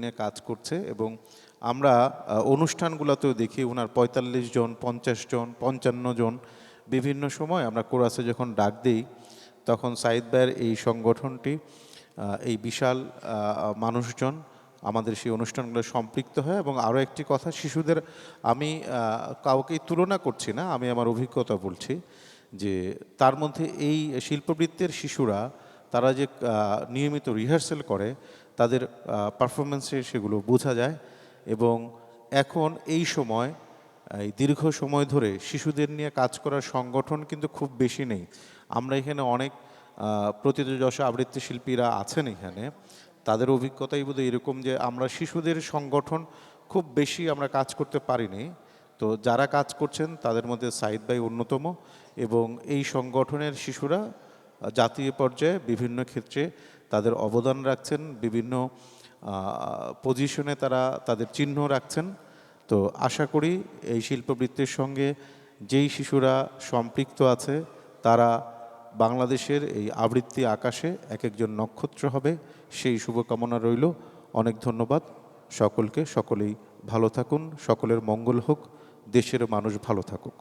নিয়ে কাজ করছে এবং আমরা অনুষ্ঠানগুলোতেও দেখি ওনার পঁয়তাল্লিশ জন, পঞ্চাশ জন, পঞ্চান্ন জন বিভিন্ন সময় আমরা কোরাসে যখন ডাক দিই, তখন সাইদ ভাইয়ের এই সংগঠনটি এই বিশাল মানুষজন আমাদের সেই অনুষ্ঠানগুলো সম্পৃক্ত হয় এবং আরও একটি কথা, শিশুদের আমি কাউকেই তুলনা করছি না, আমি আমার অভিজ্ঞতা বলছি যে তার মধ্যে এই শিল্পবৃত্তের শিশুরা তারা যে নিয়মিত রিহার্সেল করে, তাদের পারফরমেন্সে সেগুলো বোঝা যায় এবং এখন এই সময়, এই দীর্ঘ সময় ধরে শিশুদের নিয়ে কাজ করার সংগঠন কিন্তু খুব বেশি নেই। আমরা এখানে অনেক প্রতিযোজস আবৃত্তি শিল্পীরা আছেন এখানে। তাদের অভিজ্ঞতাই বোধহয় এরকম যে, আমরা শিশুদের সংগঠন খুব বেশি আমরা কাজ করতে পারিনি। তো যারা কাজ করছেন তাদের মধ্যে সাইদ ভাই অন্যতম এবং এই সংগঠনের শিশুরা জাতীয় পর্যায়ে বিভিন্ন ক্ষেত্রে তাদের অবদান রাখছেন, বিভিন্ন পজিশনে তারা তাদের চিহ্ন রাখছেন। তো আশা করি এই শিল্পবৃত্তির সঙ্গে যেই শিশুরা সম্পৃক্ত আছে, তারা বাংলাদেশের এই আবৃত্তি আকাশে এক একজন নক্ষত্র হবে। সেই শুভকামনা রইল। অনেক ধন্যবাদ। সকলকে সকলেই ভালো থাকুন। সকলের মঙ্গল হোক। দেশের মানুষ ভালো থাকুক।